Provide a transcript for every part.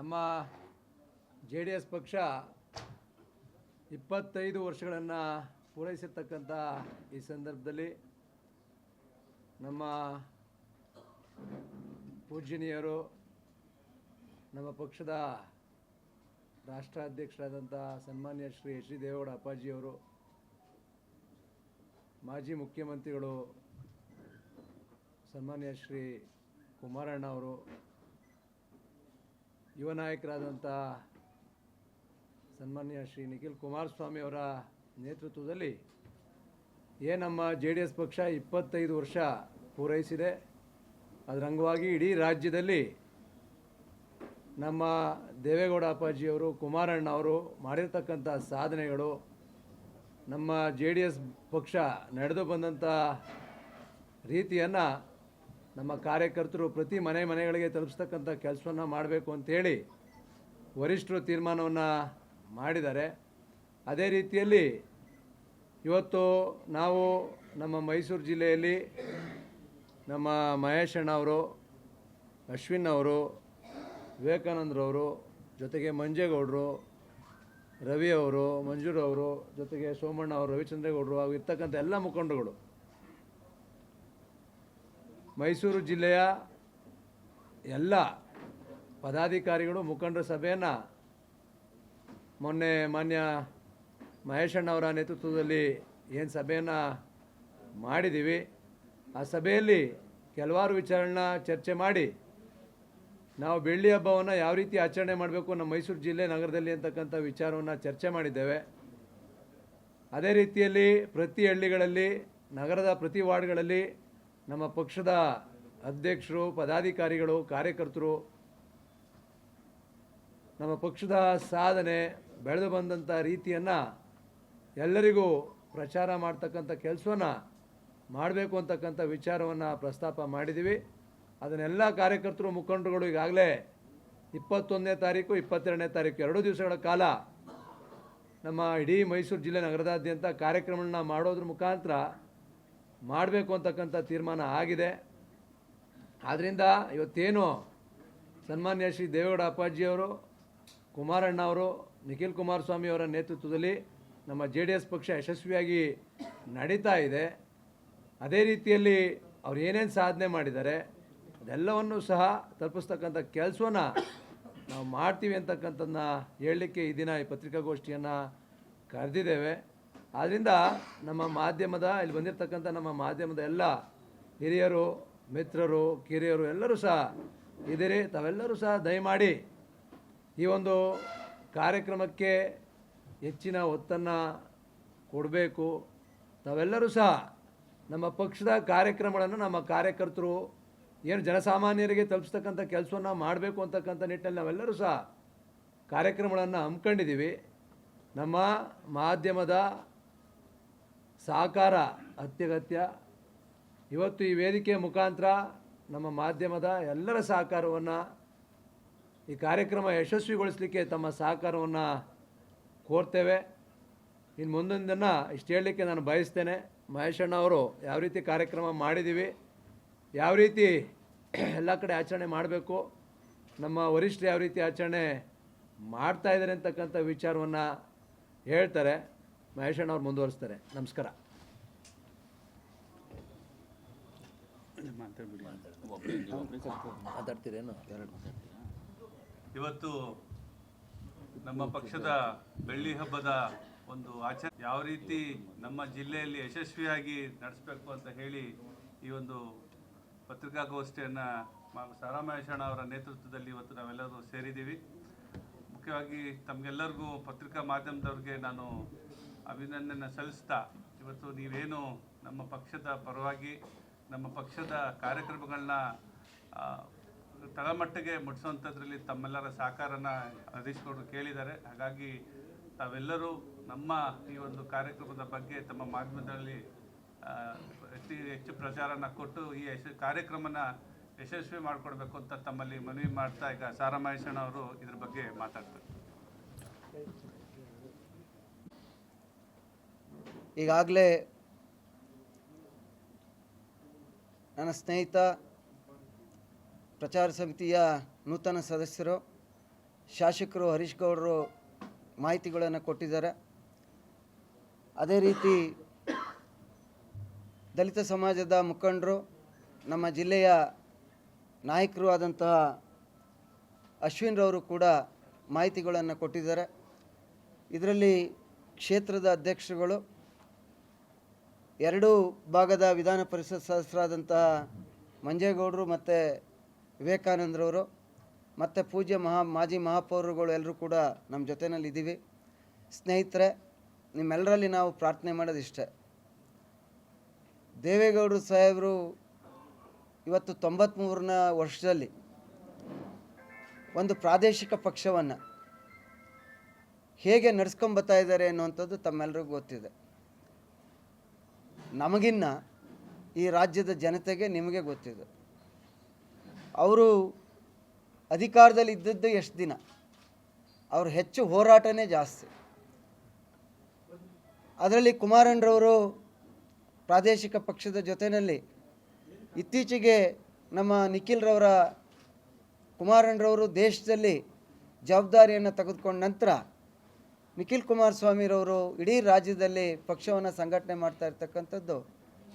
ನಮ್ಮ J D S ಪಕ್ಷ ಇಪ್ಪತ್ತೈದು ವರ್ಷಗಳನ್ನು ಪೂರೈಸಿರ್ತಕ್ಕಂಥ ಈ ಸಂದರ್ಭದಲ್ಲಿ ನಮ್ಮ ಪೂಜ್ಯನೀಯರು, ನಮ್ಮ ಪಕ್ಷದ ರಾಷ್ಟ್ರಾಧ್ಯಕ್ಷರಾದಂಥ ಸನ್ಮಾನ್ಯ ಶ್ರೀ ಎಚ್ ಡಿ ದೇವೇಗೌಡ ಅಪ್ಪಾಜಿಯವರು, ಮಾಜಿ ಮುಖ್ಯಮಂತ್ರಿಗಳು ಸನ್ಮಾನ್ಯ ಶ್ರೀ ಕುಮಾರಣ್ಣ ಅವರು ಯುವ ನಾಯಕರಾದಂಥ ಸನ್ಮಾನ್ಯ ಶ್ರೀ ನಿಖಿಲ್ ಕುಮಾರಸ್ವಾಮಿ ಅವರ ನೇತೃತ್ವದಲ್ಲಿ ಏ ನಮ್ಮ ಜೆ ಡಿ ಎಸ್ ಪಕ್ಷ ಇಪ್ಪತ್ತೈದು ವರ್ಷ ಪೂರೈಸಿದೆ. ಅದರ ಅಂಗವಾಗಿ ಇಡೀ ರಾಜ್ಯದಲ್ಲಿ ನಮ್ಮ ದೇವೇಗೌಡ ಅಪ್ಪಾಜಿಯವರು ಕುಮಾರಣ್ಣ ಅವರು ಮಾಡಿರ್ತಕ್ಕಂಥ ಸಾಧನೆಗಳು, ನಮ್ಮ ಜೆ ಡಿ ಎಸ್ ಪಕ್ಷ ನಡೆದು ಬಂದಂಥ ರೀತಿಯನ್ನು ನಮ್ಮ ಕಾರ್ಯಕರ್ತರು ಪ್ರತಿ ಮನೆ ಮನೆಗಳಿಗೆ ತಲುಪಿಸ್ತಕ್ಕಂಥ ಕೆಲಸವನ್ನು ಮಾಡಬೇಕು ಅಂಥೇಳಿ ವರಿಷ್ಠರು ತೀರ್ಮಾನವನ್ನು ಮಾಡಿದ್ದಾರೆ. ಅದೇ ರೀತಿಯಲ್ಲಿ ಇವತ್ತು ನಾವು ನಮ್ಮ ಮೈಸೂರು ಜಿಲ್ಲೆಯಲ್ಲಿ ನಮ್ಮ ಮಹೇಶ್ ಅವರು, ಅಶ್ವಿನ್ ಅವರು ವಿವೇಕಾನಂದರವರು ಜೊತೆಗೆ ಮಂಜೇಗೌಡರು, ರವಿ ಅವರು ಮಂಜುರವರು ಜೊತೆಗೆ ಸೋಮಣ್ಣ ಅವರು, ರವಿಚಂದ್ರೇಗೌಡರು ಹಾಗೂ ಇರ್ತಕ್ಕಂಥ ಎಲ್ಲ ಮುಖಂಡರುಗಳು ಮೈಸೂರು ಜಿಲ್ಲೆಯ ಎಲ್ಲ ಪದಾಧಿಕಾರಿಗಳು ಮುಖಂಡರ ಸಭೆಯನ್ನು ಮೊನ್ನೆ ಮಾನ್ಯ ಮಹೇಶಣ್ಣ ಅವರ ನೇತೃತ್ವದಲ್ಲಿ ಏನು ಸಭೆಯನ್ನು ಮಾಡಿದ್ದೀವಿ ಆ ಸಭೆಯಲ್ಲಿ ಕೆಲವಾರು ವಿಚಾರಗಳನ್ನ ಚರ್ಚೆ ಮಾಡಿ ನಾವು ಬೆಳ್ಳಿ ಹಬ್ಬವನ್ನು ಯಾವ ರೀತಿ ಆಚರಣೆ ಮಾಡಬೇಕು ನಮ್ಮ ಮೈಸೂರು ಜಿಲ್ಲೆ ನಗರದಲ್ಲಿ ಅಂತಕ್ಕಂಥ ವಿಚಾರವನ್ನು ಚರ್ಚೆ ಮಾಡಿದ್ದೇವೆ. ಅದೇ ರೀತಿಯಲ್ಲಿ ಪ್ರತಿ ಹಳ್ಳಿಗಳಲ್ಲಿ, ನಗರದ ಪ್ರತಿ ವಾರ್ಡ್ಗಳಲ್ಲಿ ನಮ್ಮ ಪಕ್ಷದ ಅಧ್ಯಕ್ಷರು, ಪದಾಧಿಕಾರಿಗಳು, ಕಾರ್ಯಕರ್ತರು, ನಮ್ಮ ಪಕ್ಷದ ಸಾಧನೆ ಬೆಳೆದು ಬಂದಂಥ ರೀತಿಯನ್ನು ಎಲ್ಲರಿಗೂ ಪ್ರಚಾರ ಮಾಡ್ತಕ್ಕಂಥ ಕೆಲಸವನ್ನು ಮಾಡಬೇಕು ಅಂತಕ್ಕಂಥ ವಿಚಾರವನ್ನು ಪ್ರಸ್ತಾಪ ಮಾಡಿದ್ದೀವಿ ಅದನ್ನೆಲ್ಲ ಕಾರ್ಯಕರ್ತರು, ಮುಖಂಡರುಗಳು ಈಗಾಗಲೇ ಇಪ್ಪತ್ತೊಂದನೇ ತಾರೀಕು, ಇಪ್ಪತ್ತೆರಡನೇ ತಾರೀಕು, ಎರಡು ದಿವಸಗಳ ಕಾಲ ನಮ್ಮ ಇಡೀ ಮೈಸೂರು ಜಿಲ್ಲೆ ನಗರದಾದ್ಯಂತ ಕಾರ್ಯಕ್ರಮಗಳನ್ನ ಮಾಡೋದ್ರ ಮುಖಾಂತರ ಮಾಡಬೇಕು ಅಂತಕ್ಕಂಥ ತೀರ್ಮಾನ ಆಗಿದೆ. ಆದ್ದರಿಂದ ಇವತ್ತೇನು ಸನ್ಮಾನ್ಯ ಶ್ರೀ ದೇವೇಗೌಡ ಅಪ್ಪಾಜಿಯವರು ಕುಮಾರಣ್ಣ ಅವರು, ನಿಖಿಲ್ ಕುಮಾರಸ್ವಾಮಿ ಅವರ ನೇತೃತ್ವದಲ್ಲಿ ನಮ್ಮ ಜೆ ಡಿ ಎಸ್ ಪಕ್ಷ ಯಶಸ್ವಿಯಾಗಿ ನಡೀತಾ ಇದೆ. ಅದೇ ರೀತಿಯಲ್ಲಿ ಅವ್ರು ಏನೇನು ಸಾಧನೆ ಮಾಡಿದ್ದಾರೆ, ಅದೆಲ್ಲವನ್ನು ಸಹ ತಲುಪಿಸ್ತಕ್ಕಂಥ ಕೆಲಸವನ್ನು ನಾವು ಮಾಡ್ತೀವಿ ಅಂತಕ್ಕಂಥದ್ದನ್ನ ಹೇಳಲಿಕ್ಕೆ ಈ ದಿನ ಈ ಪತ್ರಿಕಾಗೋಷ್ಠಿಯನ್ನು ಕರೆದಿದ್ದೇವೆ. ಆದ್ದರಿಂದ ನಮ್ಮ ಮಾಧ್ಯಮದ, ಇಲ್ಲಿ ಬಂದಿರತಕ್ಕಂಥ ನಮ್ಮ ಮಾಧ್ಯಮದ ಎಲ್ಲ ಹಿರಿಯರು, ಮಿತ್ರರು, ಕಿರಿಯರು ಎಲ್ಲರೂ ಸಹ ಇದಿರಿ, ತಾವೆಲ್ಲರೂ ಸಹ ದಯಮಾಡಿ ಈ ಒಂದು ಕಾರ್ಯಕ್ರಮಕ್ಕೆ ಹೆಚ್ಚಿನ ಒತ್ತನ್ನು ಕೊಡಬೇಕು. ತಾವೆಲ್ಲರೂ ಸಹ ನಮ್ಮ ಪಕ್ಷದ ಕಾರ್ಯಕ್ರಮಗಳನ್ನು ನಮ್ಮ ಕಾರ್ಯಕರ್ತರು, ಏನು ಜನಸಾಮಾನ್ಯರಿಗೆ ತಲುಪಿಸ್ತಕ್ಕಂಥ ಕೆಲಸವನ್ನು ಮಾಡಬೇಕು ಅಂತಕ್ಕಂಥ ನಿಟ್ಟಲ್ಲಿ ನಾವೆಲ್ಲರೂ ಸಹ ಕಾರ್ಯಕ್ರಮಗಳನ್ನು ಹಮ್ಮಿಕೊಂಡಿದ್ದೀವಿ. ನಮ್ಮ ಮಾಧ್ಯಮದ ಸಹಕಾರ ಅತ್ಯಗತ್ಯ. ಇವತ್ತು ಈ ವೇದಿಕೆ ಮುಖಾಂತರ ನಮ್ಮ ಮಾಧ್ಯಮದ ಎಲ್ಲರ ಸಹಕಾರವನ್ನು ಈ ಕಾರ್ಯಕ್ರಮ ಯಶಸ್ವಿಗೊಳಿಸಲಿಕ್ಕೆ ತಮ್ಮ ಸಹಕಾರವನ್ನು ಕೋರ್ತೇವೆ. ಇನ್ನು ಮುಂದಿನ ದಿನ ಇಷ್ಟು ಹೇಳಲಿಕ್ಕೆ ನಾನು ಬಯಸ್ತೇನೆ. ಮಹೇಶಣ್ಣ ಅವರು ಯಾವ ರೀತಿ ಕಾರ್ಯಕ್ರಮ ಮಾಡಿದ್ದೀವಿ, ಯಾವ ರೀತಿ ಎಲ್ಲ ಕಡೆ ಆಚರಣೆ ಮಾಡಬೇಕು, ನಮ್ಮ ವರಿಷ್ಠರು ಯಾವ ರೀತಿ ಆಚರಣೆ ಮಾಡ್ತಾಯಿದ್ದಾರೆ ಅಂತಕ್ಕಂಥ ವಿಚಾರವನ್ನು ಹೇಳ್ತಾರೆ. ಮಹೇಶಣ್ಣ ಅವ್ರು ಮುಂದುವರಿಸ್ತಾರೆ. ನಮಸ್ಕಾರ. ಮಾತಾಡ್ತೀರೇನು? ಇವತ್ತು ನಮ್ಮ ಪಕ್ಷದ ಬೆಳ್ಳಿ ಹಬ್ಬದ ಒಂದು ಆಚರಣೆ ಯಾವ ರೀತಿ ನಮ್ಮ ಜಿಲ್ಲೆಯಲ್ಲಿ ಯಶಸ್ವಿಯಾಗಿ ನಡೆಸಬೇಕು ಅಂತ ಹೇಳಿ ಈ ಒಂದು ಪತ್ರಿಕಾಗೋಷ್ಠಿಯನ್ನು ಸಾರಾಮಹೇಶಣ್ಣ ಅವರ ನೇತೃತ್ವದಲ್ಲಿ ಇವತ್ತು ನಾವೆಲ್ಲರೂ ಸೇರಿದ್ದೀವಿ. ಮುಖ್ಯವಾಗಿ ತಮಗೆಲ್ಲರಿಗೂ ಪತ್ರಿಕಾ ಮಾಧ್ಯಮದವ್ರಿಗೆ ನಾನು ಅಭಿನಂದನೆ ಸಲ್ಲಿಸ್ತಾ, ಇವತ್ತು ನೀವೇನು ನಮ್ಮ ಪಕ್ಷದ ಪರವಾಗಿ, ನಮ್ಮ ಪಕ್ಷದ ಕಾರ್ಯಕ್ರಮಗಳನ್ನ ತಳಮಟ್ಟಿಗೆ ಮುಟ್ಟಿಸುವಂಥದ್ರಲ್ಲಿ ತಮ್ಮೆಲ್ಲರ ಸಹಕಾರನ ಗೌಡರು ಕೇಳಿದ್ದಾರೆ. ಹಾಗಾಗಿ ತಾವೆಲ್ಲರೂ ನಮ್ಮ ಈ ಒಂದು ಕಾರ್ಯಕ್ರಮದ ಬಗ್ಗೆ ತಮ್ಮ ಮಾಧ್ಯಮದಲ್ಲಿ ಅತಿ ಹೆಚ್ಚು ಪ್ರಚಾರನ ಕೊಟ್ಟು ಈ ಯಶ, ಕಾರ್ಯಕ್ರಮನ ಯಶಸ್ವಿ ಮಾಡಿಕೊಡ್ಬೇಕು ಅಂತ ತಮ್ಮಲ್ಲಿ ಮನವಿ ಮಾಡ್ತಾ ಈಗ ಸಾರಾಮಹೇಶಣ್ಣ ಅವರು ಇದ್ರ ಬಗ್ಗೆ ಮಾತಾಡ್ತಾರೆ. ಈಗಾಗಲೇ ನನ್ನ ಸ್ನೇಹಿತ ಪ್ರಚಾರ ಸಮಿತಿಯ ನೂತನ ಸದಸ್ಯರು, ಶಾಸಕರು ಹರೀಶ್ ಗೌಡರು ಮಾಹಿತಿಗಳನ್ನು ಕೊಟ್ಟಿದ್ದಾರೆ. ಅದೇ ರೀತಿ ದಲಿತ ಸಮಾಜದ ಮುಖಂಡರು, ನಮ್ಮ ಜಿಲ್ಲೆಯ ನಾಯಕರು ಆದಂತಹ ಅಶ್ವಿನ್ರವರು ಕೂಡ ಮಾಹಿತಿಗಳನ್ನು ಕೊಟ್ಟಿದ್ದಾರೆ. ಇದರಲ್ಲಿ ಕ್ಷೇತ್ರದ ಅಧ್ಯಕ್ಷರುಗಳು ಎರಡೂ ಭಾಗದ ವಿಧಾನ ಪರಿಷತ್ ಸದಸ್ಯರಾದಂತಹ ಮಂಜೇಗೌಡರು ಮತ್ತು ವಿವೇಕಾನಂದರವರು, ಮತ್ತು ಪೂಜ್ಯ ಮಹಾ, ಮಾಜಿ ಮಹಾಪೌರರುಗಳು ಎಲ್ಲರೂ ಕೂಡ ನಮ್ಮ ಜೊತೆಯಲ್ಲಿ ಇದ್ದೀವಿ. ಸ್ನೇಹಿತರೆ, ನಿಮ್ಮೆಲ್ಲರಲ್ಲಿ ನಾವು ಪ್ರಾರ್ಥನೆ ಮಾಡೋದಿಷ್ಟೇ. ದೇವೇಗೌಡರು ಸಾಹೇಬರು ಇವತ್ತು ತೊಂಬತ್ತ್ಮೂರನ ವರ್ಷದಲ್ಲಿ ಒಂದು ಪ್ರಾದೇಶಿಕ ಪಕ್ಷವನ್ನು ಹೇಗೆ ನಡ್ಸ್ಕೊಂಬತ್ತಾ ಇದ್ದಾರೆ ಅನ್ನುವಂಥದ್ದು ತಮ್ಮೆಲ್ಲರಿಗೂ ಗೊತ್ತಿದೆ. ನಮಗಿನ್ನ ಈ ರಾಜ್ಯದ ಜನತೆಗೆ ನಿಮಗೆ ಗೊತ್ತಿದೆ. ಅವರು ಅಧಿಕಾರದಲ್ಲಿ ಇದ್ದದ್ದು ಎಷ್ಟು ದಿನ? ಅವರು ಹೆಚ್ಚು ಹೋರಾಟನೇ ಜಾಸ್ತಿ. ಅದರಲ್ಲಿ ಕುಮಾರಣ್ಣರವರು ಪ್ರಾದೇಶಿಕ ಪಕ್ಷದ ಜೊತೆಯಲ್ಲಿ ಇತ್ತೀಚೆಗೆ ನಮ್ಮ ನಿಖಿಲ್ರವರ ಕುಮಾರಣ್ಣರವರು ದೇಶದಲ್ಲಿ ಜವಾಬ್ದಾರಿಯನ್ನು ತೆಗೆದುಕೊಂಡ ನಂತರ ನಿಖಿಲ್ ಕುಮಾರಸ್ವಾಮಿರವರು ಇಡೀ ರಾಜ್ಯದಲ್ಲಿ ಪಕ್ಷವನ್ನು ಸಂಘಟನೆ ಮಾಡ್ತಾ ಇರ್ತಕ್ಕಂಥದ್ದು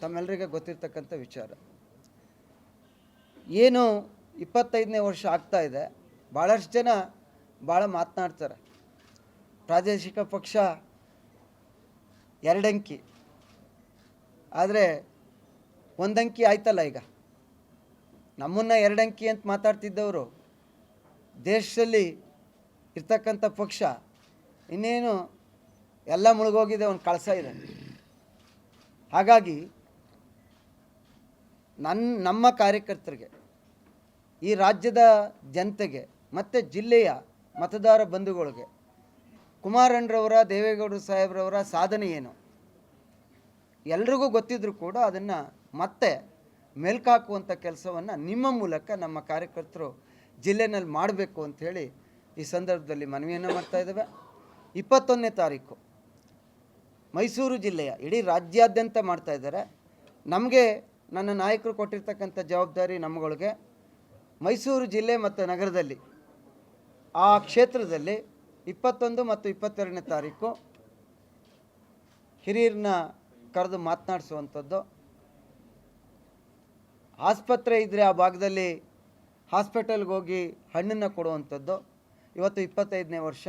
ತಮ್ಮೆಲ್ಲರಿಗೆ ಗೊತ್ತಿರ್ತಕ್ಕಂಥ ವಿಚಾರ. ಏನು ಇಪ್ಪತ್ತೈದನೇ ವರ್ಷ ಆಗ್ತಾ ಇದೆ ಭಾಳಷ್ಟು ಜನ ಭಾಳ ಮಾತನಾಡ್ತಾರೆ. ಪ್ರಾದೇಶಿಕ ಪಕ್ಷ ಎರಡಂಕಿ. ಆದರೆ ಒಂದಂಕಿ ಆಯ್ತಲ್ಲ ಈಗ? ನಮ್ಮನ್ನು ಎರಡಂಕಿ ಅಂತ ಮಾತಾಡ್ತಿದ್ದವರು ದೇಶದಲ್ಲಿ ಇರ್ತಕ್ಕಂಥ ಪಕ್ಷ ಇನ್ನೇನು ಎಲ್ಲ ಮುಳುಗೋಗಿದೆ, ಒಂದು ಕಳಸ ಇದೆ. ಹಾಗಾಗಿ ನನ್ನ ನಮ್ಮ ಕಾರ್ಯಕರ್ತರಿಗೆ, ಈ ರಾಜ್ಯದ ಜನತೆಗೆ, ಮತ್ತು ಜಿಲ್ಲೆಯ ಮತದಾರ ಬಂಧುಗಳಿಗೆ, ಕುಮಾರಣ್ಣರವರ, ದೇವೇಗೌಡರು ಸಾಹೇಬ್ರವರ ಸಾಧನೆ ಏನು? ಎಲ್ರಿಗೂ ಗೊತ್ತಿದ್ರೂ ಕೂಡ ಅದನ್ನು ಮತ್ತೆ ಮೆಲ್ಕಾಕುವಂಥ ಕೆಲಸವನ್ನು ನಿಮ್ಮ ಮೂಲಕ ನಮ್ಮ ಕಾರ್ಯಕರ್ತರು ಜಿಲ್ಲೆನಲ್ಲಿ ಮಾಡಬೇಕು ಅಂಥೇಳಿ ಈ ಸಂದರ್ಭದಲ್ಲಿ ಮನವಿಯನ್ನು ಮಾಡ್ತಾ ಇದ್ದೇವೆ. ಇಪ್ಪತ್ತೊಂದನೇ ತಾರೀಕು. ಮೈಸೂರು ಜಿಲ್ಲೆಯ, ಇಡೀ ರಾಜ್ಯಾದ್ಯಂತ ಮಾಡ್ತಾ ಇದ್ದಾರೆ. ನಮಗೆ, ನನ್ನ ನಾಯಕರು ಕೊಟ್ಟಿರ್ತಕ್ಕಂಥ ಜವಾಬ್ದಾರಿ ನಮ್ಮಗಳಿಗೆ ಮೈಸೂರು ಜಿಲ್ಲೆ ಮತ್ತು ನಗರದಲ್ಲಿ, ಆ ಕ್ಷೇತ್ರದಲ್ಲಿ ಇಪ್ಪತ್ತೊಂದು ಮತ್ತು ಇಪ್ಪತ್ತೆರಡನೇ ತಾರೀಕು ಹಿರಿಯರನ್ನ ಕರೆದು ಮಾತನಾಡಿಸುವಂಥದ್ದು. ಆಸ್ಪತ್ರೆ ಇದ್ದರೆ ಆ ಭಾಗದಲ್ಲಿ ಹಾಸ್ಪಿಟಲ್ಗೆ ಹೋಗಿ ಹಣ್ಣನ್ನು ಕೊಡುವಂಥದ್ದು. ಇವತ್ತು ಇಪ್ಪತ್ತೈದನೇ ವರ್ಷ.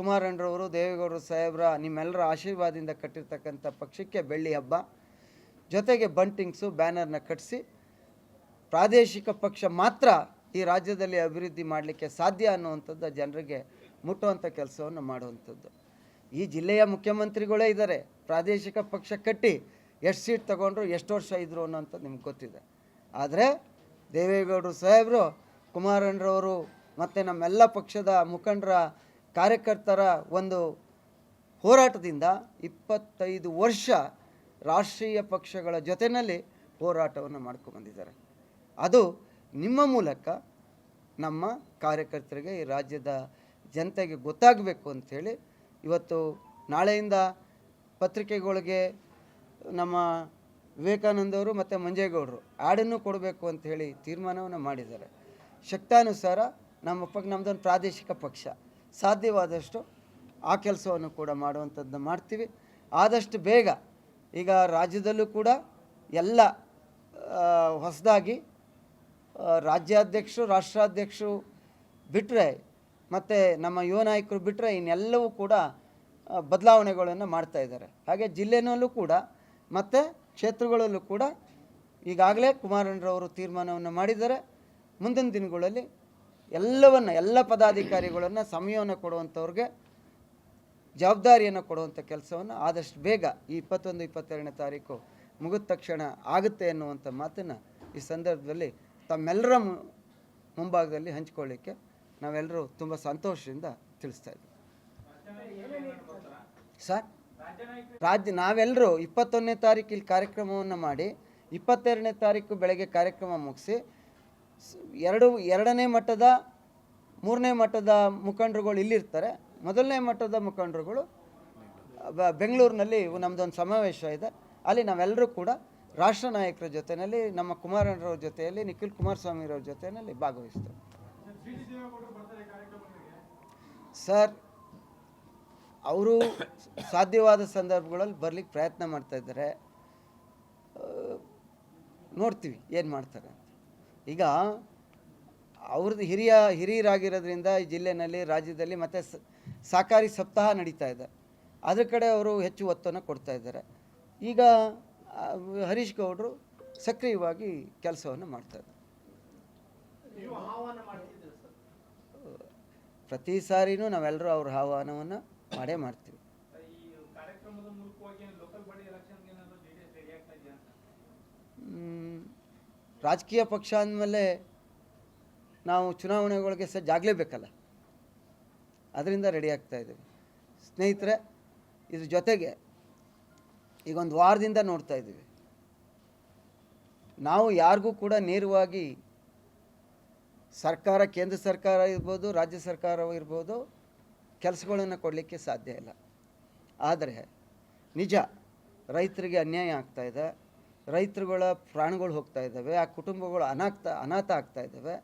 ಕುಮಾರಣ್ಣರವರು, ದೇವೇಗೌಡರು ಸಾಹೇಬ್ರ, ನಿಮ್ಮೆಲ್ಲರ ಆಶೀರ್ವಾದದಿಂದ ಕಟ್ಟಿರ್ತಕ್ಕಂಥ ಪಕ್ಷಕ್ಕೆ ಬೆಳ್ಳಿ ಹಬ್ಬ. ಜೊತೆಗೆ ಬಂಟಿಂಗ್ಸು ಬ್ಯಾನರ್ನ ಕಟ್ಟಿಸಿ ಪ್ರಾದೇಶಿಕ ಪಕ್ಷ ಮಾತ್ರ ಈ ರಾಜ್ಯದಲ್ಲಿ ಅಭಿವೃದ್ಧಿ ಮಾಡಲಿಕ್ಕೆ ಸಾಧ್ಯ ಅನ್ನುವಂಥದ್ದು ಜನರಿಗೆ ಮುಟ್ಟುವಂಥ ಕೆಲಸವನ್ನು ಮಾಡುವಂಥದ್ದು. ಈ ಜಿಲ್ಲೆಯ ಮುಖ್ಯಮಂತ್ರಿಗಳೇ ಇದ್ದಾರೆ. ಪ್ರಾದೇಶಿಕ ಪಕ್ಷ ಕಟ್ಟಿ ಎಷ್ಟು ಸೀಟ್ ತಗೊಂಡ್ರು, ಎಷ್ಟು ವರ್ಷ ಇದ್ರು ಅನ್ನೋಂಥದ್ದು ನಿಮ್ಗೆ ಗೊತ್ತಿದೆ. ಆದರೆ ದೇವೇಗೌಡರು ಸಾಹೇಬರು, ಕುಮಾರಣ್ಣರವರು ಮತ್ತು ನಮ್ಮೆಲ್ಲ ಪಕ್ಷದ ಮುಖಂಡರ ಕಾರ್ಯಕರ್ತರ ಒಂದು ಹೋರಾಟದಿಂದ ಇಪ್ಪತ್ತೈದು ವರ್ಷ ರಾಷ್ಟ್ರೀಯ ಪಕ್ಷಗಳ ಜೊತೆಯಲ್ಲಿ ಹೋರಾಟವನ್ನು ಮಾಡ್ಕೊಂಡ್ಬಂದಿದ್ದಾರೆ ಅದು ನಿಮ್ಮ ಮೂಲಕ ನಮ್ಮ ಕಾರ್ಯಕರ್ತರಿಗೆ ಈ ರಾಜ್ಯದ ಜನತೆಗೆ ಗೊತ್ತಾಗಬೇಕು ಅಂಥೇಳಿ ಇವತ್ತು ನಾಳೆಯಿಂದ ಪತ್ರಿಕೆಗಳಿಗೆ ನಮ್ಮ ವಿವೇಕಾನಂದವರು ಮತ್ತು ಮಂಜೇಗೌಡರು ಆ್ಯಡನ್ನು ಕೊಡಬೇಕು ಅಂತ ಹೇಳಿ ತೀರ್ಮಾನವನ್ನು ಮಾಡಿದ್ದಾರೆ. ಶಕ್ತಾನುಸಾರ ನಮ್ಮ ಪಕ್ಕ ನಮ್ಮದೊಂದು ಪ್ರಾದೇಶಿಕ ಪಕ್ಷ. ಸಾಧ್ಯವಾದಷ್ಟು ಆ ಕೆಲಸವನ್ನು ಕೂಡ ಮಾಡುವಂಥದ್ದನ್ನ ಮಾಡ್ತೀವಿ. ಆದಷ್ಟು ಬೇಗ ಈಗ ರಾಜ್ಯದಲ್ಲೂ ಕೂಡ ಎಲ್ಲ ಹೊಸದಾಗಿ ರಾಜ್ಯಾಧ್ಯಕ್ಷರು, ರಾಷ್ಟ್ರಾಧ್ಯಕ್ಷರು ಬಿಟ್ಟರೆ ಮತ್ತು ನಮ್ಮ ಯುವ ನಾಯಕರು ಬಿಟ್ಟರೆ ಇನ್ನೆಲ್ಲವೂ ಕೂಡ ಬದಲಾವಣೆಗಳನ್ನು ಮಾಡ್ತಾ ಇದ್ದಾರೆ. ಹಾಗೆ ಜಿಲ್ಲೆನಲ್ಲೂ ಕೂಡ ಮತ್ತು ಕ್ಷೇತ್ರಗಳಲ್ಲೂ ಕೂಡ ಈಗಾಗಲೇ ಕುಮಾರಣ್ಣರವರು ತೀರ್ಮಾನವನ್ನು ಮಾಡಿದ್ದಾರೆ. ಮುಂದಿನ ದಿನಗಳಲ್ಲಿ ಎಲ್ಲವನ್ನು, ಎಲ್ಲ ಪದಾಧಿಕಾರಿಗಳನ್ನು ಸಮಯವನ್ನು ಕೊಡುವಂಥವ್ರಿಗೆ ಜವಾಬ್ದಾರಿಯನ್ನು ಕೊಡುವಂಥ ಕೆಲಸವನ್ನು ಆದಷ್ಟು ಬೇಗ ಈ ಇಪ್ಪತ್ತೊಂದು, ಇಪ್ಪತ್ತೆರಡನೇ ತಾರೀಕು ಮುಗಿದ ತಕ್ಷಣ ಆಗುತ್ತೆ ಅನ್ನುವಂಥ ಮಾತನ್ನು ಈ ಸಂದರ್ಭದಲ್ಲಿ ತಮ್ಮೆಲ್ಲರ ಮುಂಭಾಗದಲ್ಲಿ ಹಂಚ್ಕೊಳ್ಳಿಕ್ಕೆ ನಾವೆಲ್ಲರೂ ತುಂಬ ಸಂತೋಷದಿಂದ ತಿಳಿಸ್ತಾ ಇದ್ದೀವಿ. ಸರ್, ರಾಜ್ಯ, ನಾವೆಲ್ಲರೂ ಇಪ್ಪತ್ತೊಂದನೇ ತಾರೀಕು ಇಲ್ಲಿ ಕಾರ್ಯಕ್ರಮವನ್ನು ಮಾಡಿ ಇಪ್ಪತ್ತೆರಡನೇ ತಾರೀಕು ಬೆಳಗ್ಗೆ ಕಾರ್ಯಕ್ರಮ ಮುಗಿಸಿ ಎರಡು, ಎರಡನೇ ಮಟ್ಟದ, ಮೂರನೇ ಮಟ್ಟದ ಮುಖಂಡರುಗಳು ಇಲ್ಲಿರ್ತಾರೆ. ಮೊದಲನೇ ಮಟ್ಟದ ಮುಖಂಡರುಗಳು ಬೆಂಗಳೂರಿನಲ್ಲಿ ನಮ್ಮದೊಂದು ಸಮಾವೇಶ ಇದೆ. ಅಲ್ಲಿ ನಾವೆಲ್ಲರೂ ಕೂಡ ರಾಷ್ಟ್ರ ನಾಯಕರ ಜೊತೆಯಲ್ಲಿ, ನಮ್ಮ ಕುಮಾರಣ್ಣರವ್ರ ಜೊತೆಯಲ್ಲಿ, ನಿಖಿಲ್ ಕುಮಾರಸ್ವಾಮಿರವ್ರ ಜೊತೆಯಲ್ಲಿ ಭಾಗವಹಿಸ್ತೇವೆ. ಸರ್, ಅವರು ಸಾಧ್ಯವಾದ ಸಂದರ್ಭಗಳಲ್ಲಿ ಬರಲಿಕ್ಕೆ ಪ್ರಯತ್ನ ಮಾಡ್ತಾ ಇದ್ದಾರೆ. ನೋಡ್ತೀವಿ ಏನು ಮಾಡ್ತಾರೆ. ಈಗ ಅವ್ರದ್ದು ಹಿರಿಯ ಹಿರಿಯರಾಗಿರೋದ್ರಿಂದ ಈ ಜಿಲ್ಲೆನಲ್ಲಿ ರಾಜ್ಯದಲ್ಲಿ ಮತ್ತು ಸಹಕಾರಿ ಸಪ್ತಾಹ ನಡೀತಾ ಇದೆ. ಅದ್ರ ಕಡೆ ಅವರು ಹೆಚ್ಚು ಒತ್ತನ್ನು ಕೊಡ್ತಾ ಇದ್ದಾರೆ. ಈಗ ಹರೀಶ್ ಗೌಡರು ಸಕ್ರಿಯವಾಗಿ ಕೆಲಸವನ್ನು ಮಾಡ್ತಾ ಇದ್ದಾರೆ. ಪ್ರತಿ ಸಾರಿನೂ ನಾವೆಲ್ಲರೂ ಅವ್ರ ಆಹ್ವಾನವನ್ನು ಮಾಡೇ ಮಾಡ್ತೀವಿ. ಮ್, ರಾಜಕೀಯ ಪಕ್ಷ ಅಂದಮೇಲೆ ನಾವು ಚುನಾವಣೆಗಳಿಗೆ ಸಜ್ಜಾಗಲೇಬೇಕಲ್ಲ ಅದರಿಂದ ರೆಡಿ ಆಗ್ತಾ ಇದ್ದೀವಿ. ಸ್ನೇಹಿತರೆ, ಇದ್ರ ಜೊತೆಗೆ ಈಗ ಒಂದು ವಾರದಿಂದ ನೋಡ್ತಾ ಇದ್ದೀವಿ. ನಾವು ಯಾರಿಗೂ ಕೂಡ ನೇರವಾಗಿ ಸರ್ಕಾರ, ಕೇಂದ್ರ ಸರ್ಕಾರ ಇರ್ಬೋದು, ರಾಜ್ಯ ಸರ್ಕಾರ ಇರ್ಬೋದು ಕೆಲಸಗಳನ್ನು ಕೊಡಲಿಕ್ಕೆ ಸಾಧ್ಯ ಇಲ್ಲ. ಆದರೆ ನಿಜ, ರೈತರಿಗೆ ಅನ್ಯಾಯ ಆಗ್ತಾಯಿದೆ ರೈತರುಗಳ ಪ್ರಾಣಗಳು ಹೋಗ್ತಾ ಇದ್ದಾವೆ, ಆ ಕುಟುಂಬಗಳು ಅನಾಥ ಅನಾಥ ಆಗ್ತಾ ಇದ್ದಾವೆ.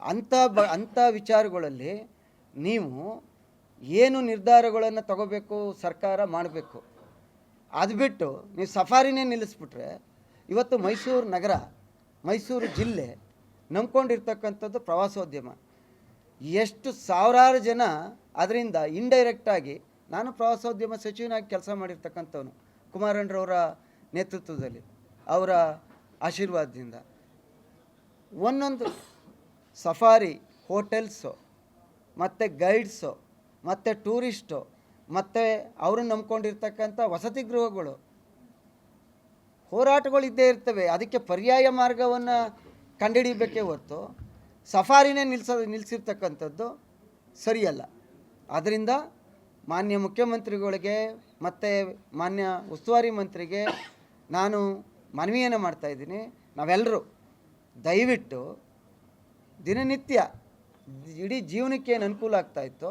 ಅಂಥ ಬ, ಅಂಥ ವಿಚಾರಗಳಲ್ಲಿ ನೀವು ಏನು ನಿರ್ಧಾರಗಳನ್ನು ತಗೋಬೇಕು ಸರ್ಕಾರ ಮಾಡಬೇಕು. ಅದು ಬಿಟ್ಟು ನೀವು ಸಫಾರಿನೇ ನಿಲ್ಲಿಸ್ಬಿಟ್ರೆ, ಇವತ್ತು ಮೈಸೂರು ನಗರ, ಮೈಸೂರು ಜಿಲ್ಲೆ ನಂಬ್ಕೊಂಡಿರ್ತಕ್ಕಂಥದ್ದು ಪ್ರವಾಸೋದ್ಯಮ. ಎಷ್ಟು ಸಾವಿರಾರು ಜನ ಅದರಿಂದ ಇಂಡೈರೆಕ್ಟಾಗಿ ನಾನು ಪ್ರವಾಸೋದ್ಯಮ ಸಚಿವನಾಗಿ ಕೆಲಸ ಮಾಡಿರ್ತಕ್ಕಂಥವನು ಕುಮಾರಣ್ಣರವರ ನೇತೃತ್ವದಲ್ಲಿ. ಅವರ ಆಶೀರ್ವಾದದಿಂದ. ಒಂದೊಂದು ಸಫಾರಿ, ಹೋಟೆಲ್ಸು, ಮತ್ತು ಗೈಡ್ಸು, ಮತ್ತು ಟೂರಿಸ್ಟು, ಮತ್ತು ಅವರು ನಂಬ್ಕೊಂಡಿರ್ತಕ್ಕಂಥ ವಸತಿ ಗೃಹಗಳು, ಹೋರಾಟಗಳು ಇದ್ದೇ ಇರ್ತವೆ. ಅದಕ್ಕೆ ಪರ್ಯಾಯ ಮಾರ್ಗವನ್ನು ಕಂಡುಹಿಡಿಬೇಕೇ ಹೊರತು ಸಫಾರಿನೇ ನಿಲ್ಸ ನಿಲ್ಲಿಸಿರ್ತಕ್ಕಂಥದ್ದು ಸರಿಯಲ್ಲ. ಆದ್ದರಿಂದ ಮಾನ್ಯ ಮುಖ್ಯಮಂತ್ರಿಗಳಿಗೆ ಮತ್ತು ಮಾನ್ಯ ಉಸ್ತುವಾರಿ ಮಂತ್ರಿಗೆ ನಾನು ಮನವಿಯನ್ನು ಮಾಡ್ತಾಯಿದ್ದೀನಿ ನಾವೆಲ್ಲರೂ ದಯವಿಟ್ಟು ದಿನನಿತ್ಯ ಇಡೀ ಜೀವನಕ್ಕೆ ಏನು ಅನುಕೂಲ ಆಗ್ತಾಯಿತ್ತೋ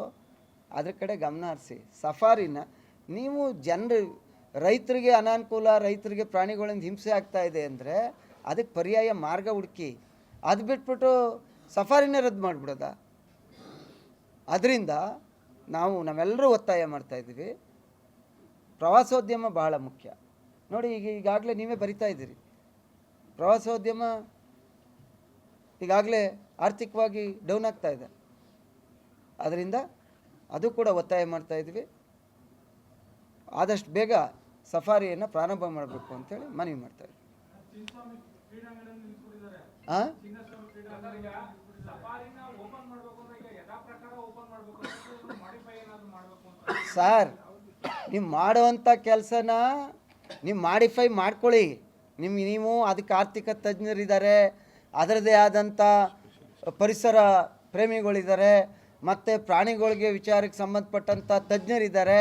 ಅದ್ರ ಕಡೆ ಗಮನ ಹರಿಸಿ. ಸಫಾರಿನ, ನೀವು ಜನರು, ರೈತರಿಗೆ ಅನಾನುಕೂಲ, ರೈತರಿಗೆ ಪ್ರಾಣಿಗಳಿಂದ ಹಿಂಸೆ ಆಗ್ತಾ ಇದೆ ಅಂದರೆ ಅದಕ್ಕೆ ಪರ್ಯಾಯ ಮಾರ್ಗ ಹುಡುಕಿ. ಅದು ಬಿಟ್ಬಿಟ್ಟು ಸಫಾರಿನೇ ರದ್ದು ಮಾಡಿಬಿಡೋದ? ಅದರಿಂದ ನಾವು ನಾವೆಲ್ಲರೂ ಒತ್ತಾಯ ಮಾಡ್ತಾಯಿದ್ದೀವಿ ಪ್ರವಾಸೋದ್ಯಮ ಬಹಳ ಮುಖ್ಯ. ನೋಡಿ, ಈಗ ಈಗಾಗಲೇ ನೀವೇ ಬರಿತಾ ಇದ್ದೀರಿ. ಪ್ರವಾಸೋದ್ಯಮ ಈಗಾಗಲೇ ಆರ್ಥಿಕವಾಗಿ ಡೌನ್ ಆಗ್ತಾ ಇದೆ. ಅದರಿಂದ ಅದು ಕೂಡ ಒತ್ತಾಯ ಮಾಡ್ತಾ ಇದ್ವಿ ಆದಷ್ಟು ಬೇಗ ಸಫಾರಿಯನ್ನು ಪ್ರಾರಂಭ ಮಾಡಬೇಕು ಅಂತೇಳಿ ಮನವಿ ಮಾಡ್ತಾ ಇದ್ವಿ ಹಾಂ ಸರ್, ನೀವು ಮಾಡುವಂಥ ಕೆಲಸನ ನೀವು ಮಾಡಿಫೈ ಮಾಡ್ಕೊಳ್ಳಿ. ನಿಮ್ಗೆ ನೀವು ಅದಕ್ಕೆ ಆರ್ಥಿಕ ತಜ್ಞರಿದ್ದಾರೆ ಅದರದೇ ಆದಂಥ ಪರಿಸರ ಪ್ರೇಮಿಗಳಿದ್ದಾರೆ, ಮತ್ತು ಪ್ರಾಣಿಗಳಿಗೆ ವಿಚಾರಕ್ಕೆ ಸಂಬಂಧಪಟ್ಟಂಥ ತಜ್ಞರಿದ್ದಾರೆ.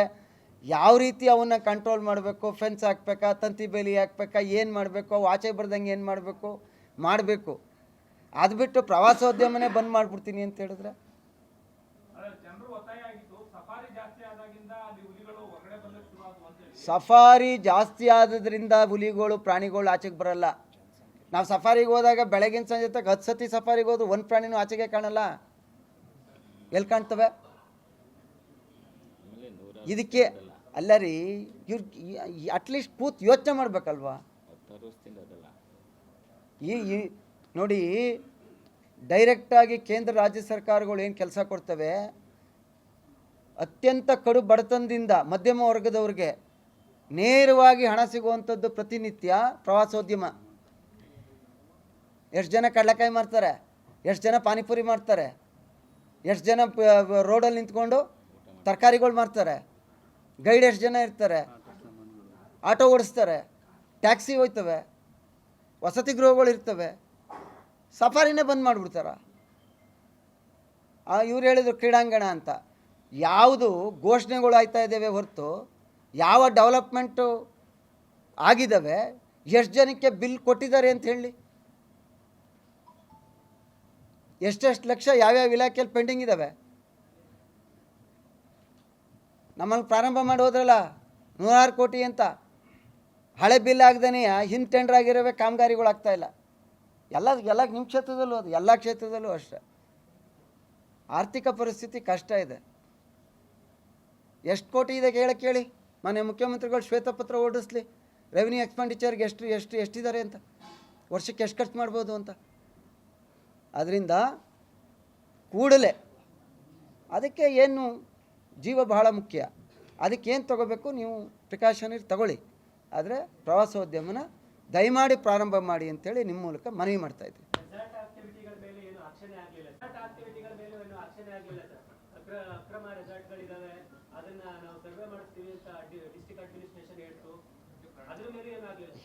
ಯಾವ ರೀತಿ ಅವನ್ನ ಕಂಟ್ರೋಲ್ ಮಾಡಬೇಕು ಫೆನ್ಸ್ ಹಾಕ್ಬೇಕಾ, ತಂತಿ ಬೇಲಿ ಹಾಕ್ಬೇಕಾ, ಏನು ಮಾಡಬೇಕು, ಆಚೆ ಬರ್ದಂಗೆ ಏನು ಮಾಡಬೇಕು ಮಾಡಬೇಕು. ಅದು ಬಿಟ್ಟು ಪ್ರವಾಸೋದ್ಯಮನೇ ಬಂದ್ ಮಾಡಿಬಿಡ್ತೀನಿ ಅಂತ ಹೇಳಿದ್ರೆ? ಸಫಾರಿ ಜಾಸ್ತಿ ಆದದ್ರಿಂದ ಹುಲಿಗಳು, ಪ್ರಾಣಿಗಳು ಆಚೆಗೆ ಬರಲ್ಲ. ನಾವು ಸಫಾರಿಗೆ ಹೋದಾಗ ಬೆಳಗಿನ ಸಂಜೆ ತಕ್ಕ ಹತ್ತು ಸತಿ ಸಫಾರಿಗೆ ಹೋದ್ರು ಒಂದು ಪ್ರಾಣಿನೂ ಆಚೆಗೆ ಕಾಣಲ್ಲ. ಎಲ್ಲಿ ಕಾಣ್ತವೆ? ಇದಕ್ಕೆ ಅಲ್ಲ ರೀ, ಇವ್ರ ಅಟ್ಲೀಸ್ಟ್ ಕೂತ್ ಯೋಚನೆ ಮಾಡ್ಬೇಕಲ್ವಾ? ಈ ನೋಡಿ ಡೈರೆಕ್ಟಾಗಿ ಕೇಂದ್ರ, ರಾಜ್ಯ ಸರ್ಕಾರಗಳು ಏನು ಕೆಲಸ ಕೊಡ್ತವೆ? ಅತ್ಯಂತ ಕಡು ಬಡತನದಿಂದ ಮಧ್ಯಮ ವರ್ಗದವ್ರಿಗೆ ನೇರವಾಗಿ ಹಣ ಸಿಗುವಂಥದ್ದು ಪ್ರತಿನಿತ್ಯ ಪ್ರವಾಸೋದ್ಯಮ. ಎಷ್ಟು ಜನ ಕಡಲೆಕಾಯಿ ಮಾರ್ತಾರೆ, ಎಷ್ಟು ಜನ ಪಾನಿಪುರಿ ಮಾಡ್ತಾರೆ ಎಷ್ಟು ಜನ ರೋಡಲ್ಲಿ ನಿಂತ್ಕೊಂಡು ತರಕಾರಿಗಳು ಮಾರ್ತಾರೆ, ಗೈಡ್ ಎಷ್ಟು ಜನ ಇರ್ತಾರೆ, ಆಟೋ ಓಡಿಸ್ತಾರೆ, ಟ್ಯಾಕ್ಸಿ ಹೋಯ್ತವೆ, ವಸತಿ ಗೃಹಗಳು ಇರ್ತವೆ, ಸಫಾರಿನೇ ಬಂದ್ ಮಾಡಿಬಿಡ್ತಾರ. ಇವ್ರು ಹೇಳಿದ್ರು ಕ್ರೀಡಾಂಗಣ ಅಂತ. ಯಾವುದು ಘೋಷಣೆಗಳು ಆಯ್ತಾ ಇದ್ದೇವೆ ಹೊರತು ಯಾವ ಡೆವಲಪ್ಮೆಂಟು ಆಗಿದ್ದಾವೆ, ಎಷ್ಟು ಜನಕ್ಕೆ ಬಿಲ್ ಕೊಟ್ಟಿದ್ದಾರೆ ಅಂತ ಹೇಳಿ. ಎಷ್ಟೆಷ್ಟು ಲಕ್ಷ ಯಾವ್ಯಾವ ಇಲಾಖೆಯಲ್ಲಿ ಪೆಂಡಿಂಗ್ ಇದ್ದಾವೆ. ನಮ್ಮಲ್ಲಿ ಪ್ರಾರಂಭ ಮಾಡೋದ್ರಲ್ಲ ನೂರಾರು ಕೋಟಿ ಅಂತ. ಹಳೆ ಬಿಲ್ ಆಗ್ದೇ ಹಿಂದೆ ಟೆಂಡರ್ ಆಗಿರೋವೆ ಕಾಮಗಾರಿಗಳು ಆಗ್ತಾ ಇಲ್ಲ. ಎಲ್ಲ ಎಲ್ಲ ನಿಮ್ಮ ಕ್ಷೇತ್ರದಲ್ಲೂ ಅದು, ಎಲ್ಲ ಕ್ಷೇತ್ರದಲ್ಲೂ ಅಷ್ಟೇ. ಆರ್ಥಿಕ ಪರಿಸ್ಥಿತಿ ಕಷ್ಟ ಇದೆ. ಎಷ್ಟು ಕೋಟಿ ಇದೆ ಕೇಳಕ್ಕೆ ಕೇಳಿ. ಮನೆ ಮುಖ್ಯಮಂತ್ರಿಗಳು ಶ್ವೇತಪತ್ರ ಓಡಿಸ್ಲಿ. ರೆವಿನ್ಯೂ ಎಕ್ಸ್ಪೆಂಡಿಚರ್ಗೆ ಎಷ್ಟು ಎಷ್ಟು, ಎಷ್ಟಿದ್ದಾರೆ ಅಂತ. ವರ್ಷಕ್ಕೆ ಎಷ್ಟು ಖರ್ಚು ಮಾಡ್ಬೋದು ಅಂತ. ಅದರಿಂದ ಕೂಡಲೇ ಅದಕ್ಕೆ ಏನು ಜೀವ ಬಹಳ ಮುಖ್ಯ. ಅದಕ್ಕೆ ಏನು ತಗೋಬೇಕು ನೀವು ಪ್ರಿಕಾಷನರಿ ತಗೊಳ್ಳಿ. ಆದರೆ ಪ್ರವಾಸೋದ್ಯಮನ ದಯಮಾಡಿ ಪ್ರಾರಂಭ ಮಾಡಿ ಅಂತೇಳಿ ನಿಮ್ಮ ಮೂಲಕ ಮನವಿ ಮಾಡ್ತಾ ಇದ್ದೀವಿ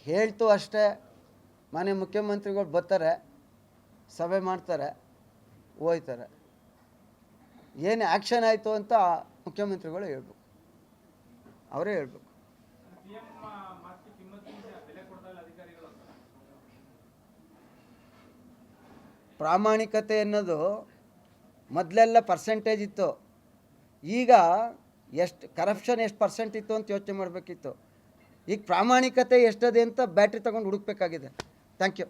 ಹೇಳ್ತು. ಅಷ್ಟೇ. ಮನೆ ಮುಖ್ಯಮಂತ್ರಿಗಳು ಬರ್ತಾರೆ. ಸಭೆ ಮಾಡ್ತಾರೆ. ಹೋಯ್ತಾರೆ. ಏನು ಆ್ಯಕ್ಷನ್ ಆಯಿತು ಅಂತ ಮುಖ್ಯಮಂತ್ರಿಗಳು ಹೇಳ್ಬೇಕು. ಅವರೇ ಹೇಳ್ಬೇಕು. ಪ್ರಾಮಾಣಿಕತೆ ಅನ್ನೋದು ಮೊದಲೆಲ್ಲ ಪರ್ಸೆಂಟೇಜ್ ಇತ್ತು. ಈಗ ಎಷ್ಟು ಕರಪ್ಷನ್ ಎಷ್ಟು ಪರ್ಸೆಂಟ್ ಇತ್ತು ಅಂತ ಯೋಚನೆ ಮಾಡಬೇಕಿತ್ತು. ಈಗ ಪ್ರಾಮಾಣಿಕತೆ ಎಷ್ಟದೆ ಅಂತ ಬ್ಯಾಟ್ರಿ ತೊಗೊಂಡು ಹುಡುಕ್ಬೇಕಾಗಿದೆ. Thank you